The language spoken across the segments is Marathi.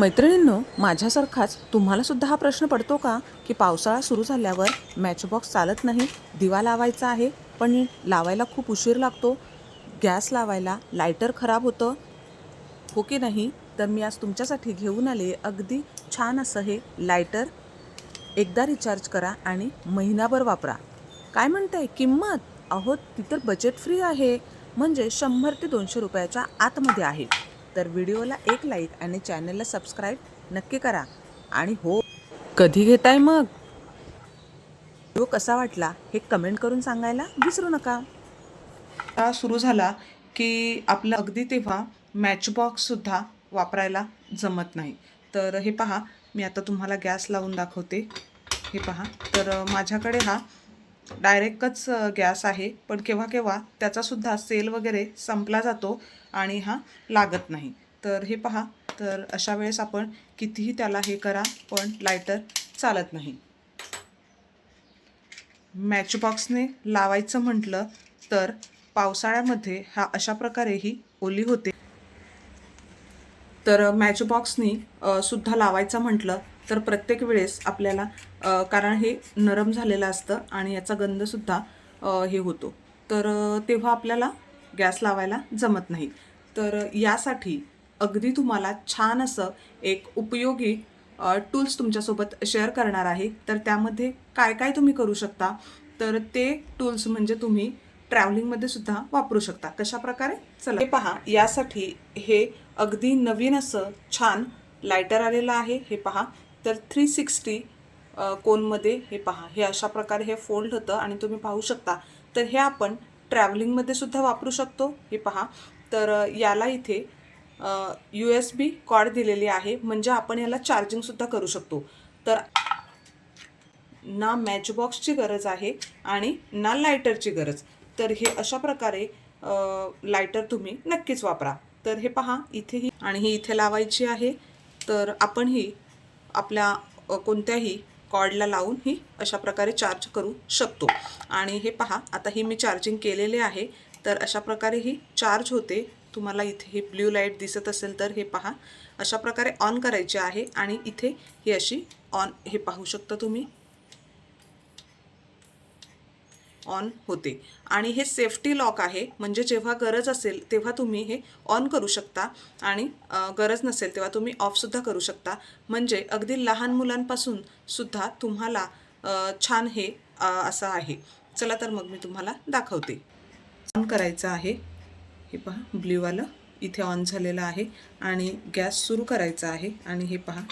मैत्रिणींनो माझ्यासारखाच तुम्हाला सुद्धा हा प्रश्न पडतो का? की पावसाळा सुरू झाल्यावर मॅचबॉक्स चालत नाही दिवा लावायचा आहे पण लावायला खूप उशीर लागतो गॅस लावायला लायटर खराब होतं हो की नाही? तर मी आज तुमच्यासाठी घेऊन आले अगदी छान असं हे लायटर एकदा रिचार्ज करा आणि महिनाभर वापरा. काय म्हणताय? किंमत? अहो ती तर बजेट फ्री आहे. म्हणजे शंभर ते दोनशे रुपयाच्या आतमध्ये आहे. तर व्हिडिओला एक लाईक आणि चॅनलला सबस्क्राईब नक्की करा. आणि हो कधी घेताय मग? व्हिडिओ कसा वाटला हे कमेंट करून सांगायला विसरू नका. हा सुरू झाला की आपलं अगदी तेव्हा मॅचबॉक्ससुद्धा वापरायला जमत नाही. तर हे पहा मी आता तुम्हाला गॅस लावून दाखवते. हे पहा तर माझ्याकडे हा डायरेक्टच गॅस आहे. पण केव्हा केव्हा त्याचासुद्धा सेल वगैरे संपला जातो आणि हा लागत नाही. तर हे पहा. तर अशा वेळेस आपण कितीही त्याला हे करा पण लायटर चालत नाही. मॅचबॉक्सने लावायचं म्हटलं तर पावसाळ्यामध्ये हा अशा प्रकारे ही ओली होते. तर मॅचबॉक्सनी सुद्धा लावायचं म्हटलं तर प्रत्येक वेळेस आपल्याला कारण हे नरम झालेलं असतं आणि याचा गंधसुद्धा हे होतो. तर तेव्हा आपल्याला गॅस लावायला जमत नाही. तर यासाठी अगदी तुम्हाला छान असं एक उपयोगी टूल्स तुमच्यासोबत शेअर करणार आहे. तर त्यामध्ये काय काय तुम्ही करू शकता? तर ते टूल्स म्हणजे तुम्ही ट्रॅव्हलिंगमध्ये सुद्धा वापरू शकता. कशा प्रकारे? चला हे पहा. यासाठी हे अगदी नवीन असं छान लायटर आलेलं आहे. हे पहा. तर थ्री सिक्स्टी कोनमध्ये हे पहा हे अशा प्रकारे हे फोल्ड होतं आणि तुम्ही पाहू शकता. तर हे आपण ट्रॅव्हलिंगमध्ये सुद्धा वापरू शकतो. हे पहा. तर याला इथे यू एस बी कॉड दिलेली आहे. म्हणजे आपण याला चार्जिंगसुद्धा करू शकतो. तर ना मॅचबॉक्सची गरज आहे आणि ना लायटरची गरज. तर हे अशा प्रकारे लायटर तुम्ही नक्कीच वापरा. तर हे पहा इथेही आणि ही इथे लावायची आहे. तर आपण ही आपल्या कोणत्याही कॉर्डला लावून ही अशा प्रकारे चार्ज करू शकतो. आणि हे पहा आता ही मी चार्जिंग केलेले आहे तर अशा प्रकारे ही चार्ज होते. तुम्हाला इथे ही ब्ल्यू लाइट दिसत असेल तर हे पहा. अशा प्रकारे ऑन करायचे आहे आणि इथे ही अशी ऑन हे पाहू शकता तुम्ही. ऑन होते. आणि हे सेफ्टी लॉक आहे. म्हणजे जेव्हा गरज असेल तेव्हा तुम्ही हे ऑन करू शकता. आणि गरज नसेल तेव्हा तुम्ही ऑफसुद्धा करू शकता. म्हणजे अगदी लहान मुलांपासून सुद्धा तुम्हाला छान हे असं आहे. चला तर मग मी तुम्हाला दाखवते. ऑन करायचं आहे. हे पहा ब्ल्यूवालं इथे ऑन झालेलं आहे. आणि गॅस सुरू करायचा आहे. आणि हे पहा.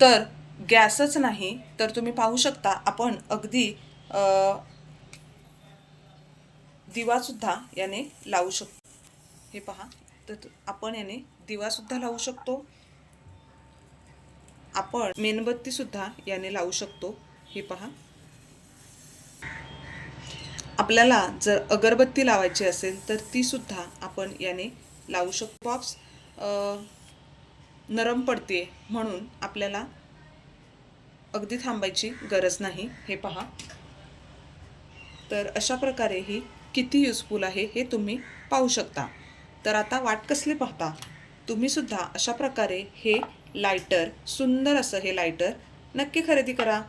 तर गॅसच नाही तर तुम्ही पाहू शकता आपण अगदी दिवासुद्धा याने लावू शकतो हे पहा तर आपण याने दिवासुद्धा लावू शकतो. आपण मेणबत्तीसुद्धा याने लावू शकतो हे पहा. आपल्याला जर अगरबत्ती लावायची असेल तर तीसुद्धा आपण याने लावू शकतो. बॉक्स नरम पडते म्हणून आपल्याला अगदी थांबायची गरज नाही हे पहा. तर अशा प्रकारे ही किती युजफुल आहे हे तुम्ही पाहू शकता. तर आता वाट कसली पाहता? तुम्ही सुद्धा अशा प्रकारे हे लायटर सुंदर असं हे लायटर नक्की खरेदी करा.